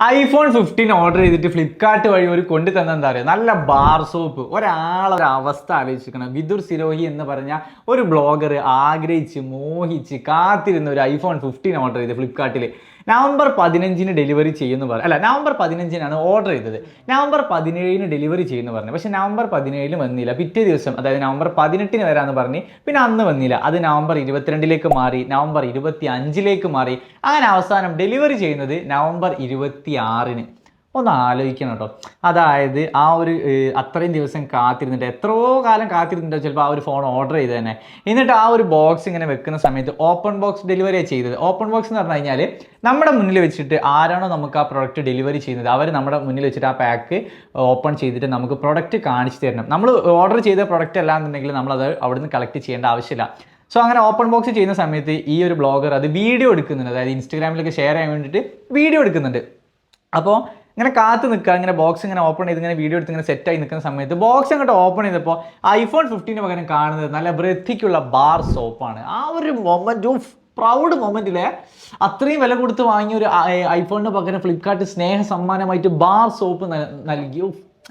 IPhone fifteen order ചെയ്തിട്ട് ഫ്ലിപ്കാർട്ട് വഴി ഒരു കൊണ്ടു തന്ന എന്താ പറയുക നല്ല ബാർ സോപ്പ് ഒരാളൊരു അവസ്ഥ ആലോചിക്കണം വിദുർ സിരോഹി എന്ന് പറഞ്ഞ ഒരു ബ്ലോഗർ ആഗ്രഹിച്ച് മോഹിച്ച് കാത്തിരുന്ന ഒരു ഐഫോൺ ഫിഫ്റ്റീൻ ഓർഡർ ചെയ്ത് ഫ്ലിപ്കാർട്ടിൽ നവംബർ പതിനഞ്ചിന് ഡെലിവറി ചെയ്യുന്നു പറഞ്ഞു അല്ല നവംബർ പതിനഞ്ചിനാണ് ഓർഡർ ചെയ്തത്. നവംബർ പതിനേഴിന് ഡെലിവറി ചെയ്യുന്നു പറഞ്ഞു. പക്ഷേ നവംബർ പതിനേഴിന് വന്നില്ല. പിറ്റേ ദിവസം അതായത് നവംബർ പതിനെട്ടിന് വരാമെന്ന് പറഞ്ഞ് പിന്നെ അന്ന് വന്നില്ല. അത് നവംബർ ഇരുപത്തിരണ്ടിലേക്ക് മാറി നവംബർ ഇരുപത്തി അഞ്ചിലേക്ക് മാറി. അങ്ങനെ അവസാനം ഡെലിവറി ചെയ്യുന്നത് നവംബർ ഇരുപത്തി ആറിന് ഒന്ന് ആലോചിക്കണം കേട്ടോ. അതായത് ആ ഒരു അത്രയും ദിവസം കാത്തിരുന്നിട്ട് എത്രയോ കാലം കാത്തിരുന്നിട്ടോ ചിലപ്പോൾ ആ ഒരു ഫോൺ ഓർഡർ ചെയ്ത് തന്നെ. എന്നിട്ട് ആ ഒരു ബോക്സ് ഇങ്ങനെ വെക്കുന്ന സമയത്ത് ഓപ്പൺ ബോക്സ് ഡെലിവറി ചെയ്തത്. ഓപ്പൺ ബോക്സ് എന്ന് പറഞ്ഞു കഴിഞ്ഞാൽ നമ്മുടെ മുന്നിൽ വെച്ചിട്ട് ആരാണോ നമുക്ക് ആ പ്രൊഡക്റ്റ് ഡെലിവറി ചെയ്യുന്നത് അവർ നമ്മുടെ മുന്നിൽ വെച്ചിട്ട് ആ പാക്ക് ഓപ്പൺ ചെയ്തിട്ട് നമുക്ക് പ്രൊഡക്റ്റ് കാണിച്ചു തരണം. നമ്മൾ ഓർഡർ ചെയ്ത പ്രൊഡക്റ്റ് അല്ല എന്നുണ്ടെങ്കിൽ നമ്മളത് അവിടുന്ന് കളക്ട് ചെയ്യേണ്ട ആവശ്യമില്ല. സോ അങ്ങനെ ഓപ്പൺ ബോക്സ് ചെയ്യുന്ന സമയത്ത് ഈ ഒരു ബ്ലോഗർ അത് വീഡിയോ എടുക്കുന്നുണ്ട്. അതായത് ഇൻസ്റ്റാഗ്രാമിലൊക്കെ ഷെയർ ചെയ്യാൻ വേണ്ടിയിട്ട് വീഡിയോ എടുക്കുന്നുണ്ട്. അപ്പോൾ ഇങ്ങനെ കാത്ത് നിൽക്കുക ഇങ്ങനെ ബോക്സ് ഇങ്ങനെ ഓപ്പൺ ചെയ്ത് ഇങ്ങനെ വീഡിയോ എടുത്ത് ഇങ്ങനെ സെറ്റായി നിൽക്കുന്ന സമയത്ത് ബോക്സ് അങ്ങോട്ട് ഓപ്പൺ ചെയ്തപ്പോൾ ഐഫോൺ ഫിഫ്റ്റീന് പകരം കാണുന്നത് നല്ല വൃത്തിക്കുള്ള ബാർ സോപ്പാണ് ആ ഒരു മൊമെന്റും പ്രൗഡ് മൊമെന്റിലെ അത്രയും വില കൊടുത്ത് വാങ്ങിയ ഒരു ഐഫോണിന് പകരം ഫ്ലിപ്കാർട്ട് സ്നേഹ സമ്മാനമായിട്ട് ബാർ സോപ്പ് നൽകി.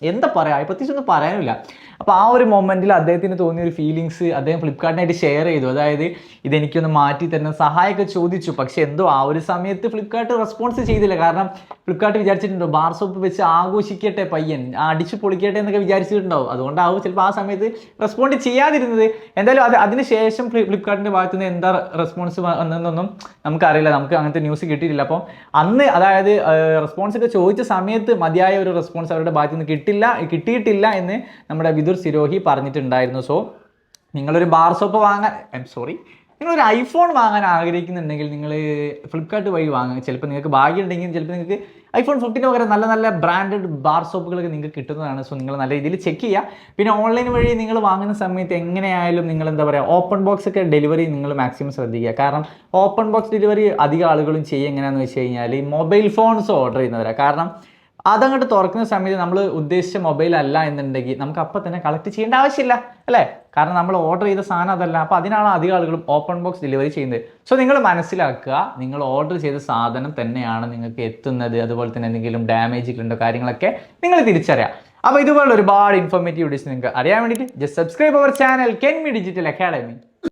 എന്താ പറയുക പ്രത്യേകിച്ച് ഒന്നും പറയാനില്ല അപ്പോൾ ആ ഒരു മൊമെന്റിൽ അദ്ദേഹത്തിന് തോന്നിയ ഒരു ഫീലിങ്സ് അദ്ദേഹം ഫ്ലിപ്കാർട്ടിനായിട്ട് ഷെയർ ചെയ്തു. അതായത് ഇതെനിക്കൊന്ന് മാറ്റി തരുന്ന സഹായമൊക്കെ ചോദിച്ചു. പക്ഷെ എന്തോ ആ ഒരു സമയത്ത് ഫ്ലിപ്കാർട്ട് റെസ്പോൺസ് ചെയ്തില്ല. കാരണം ഫ്ലിപ്കാർട്ട് വിചാരിച്ചിട്ടുണ്ടോ? ബാർ സോപ്പ് വെച്ച് ആഘോഷിക്കട്ടെ പയ്യൻ. അടിച്ചു പൊളിക്കട്ടെ എന്നൊക്കെ വിചാരിച്ചിട്ടുണ്ടാവും. അതുകൊണ്ടാവും ചിലപ്പോൾ ആ സമയത്ത് റെസ്പോണ്ട് ചെയ്യാതിരുന്നത്. എന്തായാലും അത് അതിനുശേഷം ഭാഗത്തു ഫ്ലിപ്കാർട്ടിന്റെ ഭാഗത്ത് നിന്ന് എന്താ റെസ്പോൺസ് വന്നതെന്നൊന്നും നമുക്കറിയില്ല. നമുക്ക് അങ്ങനത്തെ ന്യൂസ് കിട്ടിയിട്ടില്ല. അപ്പം അന്ന് അതായത് റെസ്പോൺസ് ഒക്കെ ചോദിച്ച സമയത്ത് മതിയായ ഒരു റെസ്പോൺസ് അവരുടെ ഭാഗത്ത് നിന്ന് കിട്ടിയിട്ടില്ല എന്ന് നമ്മുടെ വിദുർ സിരോഹി പറഞ്ഞിട്ടുണ്ടായിരുന്നു. സോ നിങ്ങളൊരു ബാർ സോപ്പ് വാങ്ങാൻ ഐ എം സോറി നിങ്ങളൊരു ഐഫോൺ വാങ്ങാൻ ആഗ്രഹിക്കുന്നുണ്ടെങ്കിൽ നിങ്ങൾ ഫ്ലിപ്കാർട്ട് വഴി വാങ്ങുക. ചിലപ്പോൾ നിങ്ങൾക്ക് ഭാഗ്യം ഉണ്ടെങ്കിൽ ചിലപ്പോൾ നിങ്ങൾക്ക് ഐഫോൺ ഫിഫ്റ്റീന് പകരം നല്ല നല്ല ബ്രാൻഡഡ് ബാർ സോപ്പുകളൊക്കെ നിങ്ങൾക്ക് കിട്ടുന്നതാണ്. സോ നിങ്ങൾ നല്ല രീതിയിൽ ചെക്ക് ചെയ്യുക. പിന്നെ ഓൺലൈൻ വഴി നിങ്ങൾ വാങ്ങുന്ന സമയത്ത് എങ്ങനെയായാലും നിങ്ങൾ എന്താ പറയുക ഓപ്പൺ ബോക്സ് ഒക്കെ ഡെലിവറി നിങ്ങൾ മാക്സിമം ശ്രദ്ധിക്കുക. കാരണം ഓപ്പൺ ബോക്സ് ഡെലിവറി അധികം ആളുകളും ചെയ്യുക എങ്ങനെയാണെന്ന് വെച്ച് കഴിഞ്ഞാൽ മൊബൈൽ ഫോൺസ് ഓർഡർ ചെയ്യുന്നവരാണ് കാരണം അതങ്ങോട്ട് തുറക്കുന്ന സമയത്ത് നമ്മൾ ഉദ്ദേശിച്ച മൊബൈൽ അല്ല എന്നുണ്ടെങ്കിൽ നമുക്ക് അപ്പം തന്നെ കളക്ട് ചെയ്യേണ്ട ആവശ്യമില്ല അല്ലേ? കാരണം നമ്മൾ ഓർഡർ ചെയ്ത സാധനം അതല്ല. അപ്പോൾ അതിനാണ് അധികം ആളുകളും ഓപ്പൺ ബോക്സ് ഡെലിവറി ചെയ്യുന്നത്. സോ നിങ്ങൾ മനസ്സിലാക്കുക നിങ്ങൾ ഓർഡർ ചെയ്ത സാധനം തന്നെയാണ് നിങ്ങൾക്ക് എത്തുന്നത്. അതുപോലെ തന്നെ എന്തെങ്കിലും ഡാമേജുകളുണ്ടോ കാര്യങ്ങളൊക്കെ നിങ്ങൾ തിരിച്ചറിയാം. അപ്പോൾ ഇതുപോലുള്ള ഒരുപാട് ഇൻഫോർമേറ്റീവ് വീഡിയോസ് നിങ്ങൾക്ക് അറിയാൻ വേണ്ടിയിട്ട് just subscribe our channel Ken Me digital academy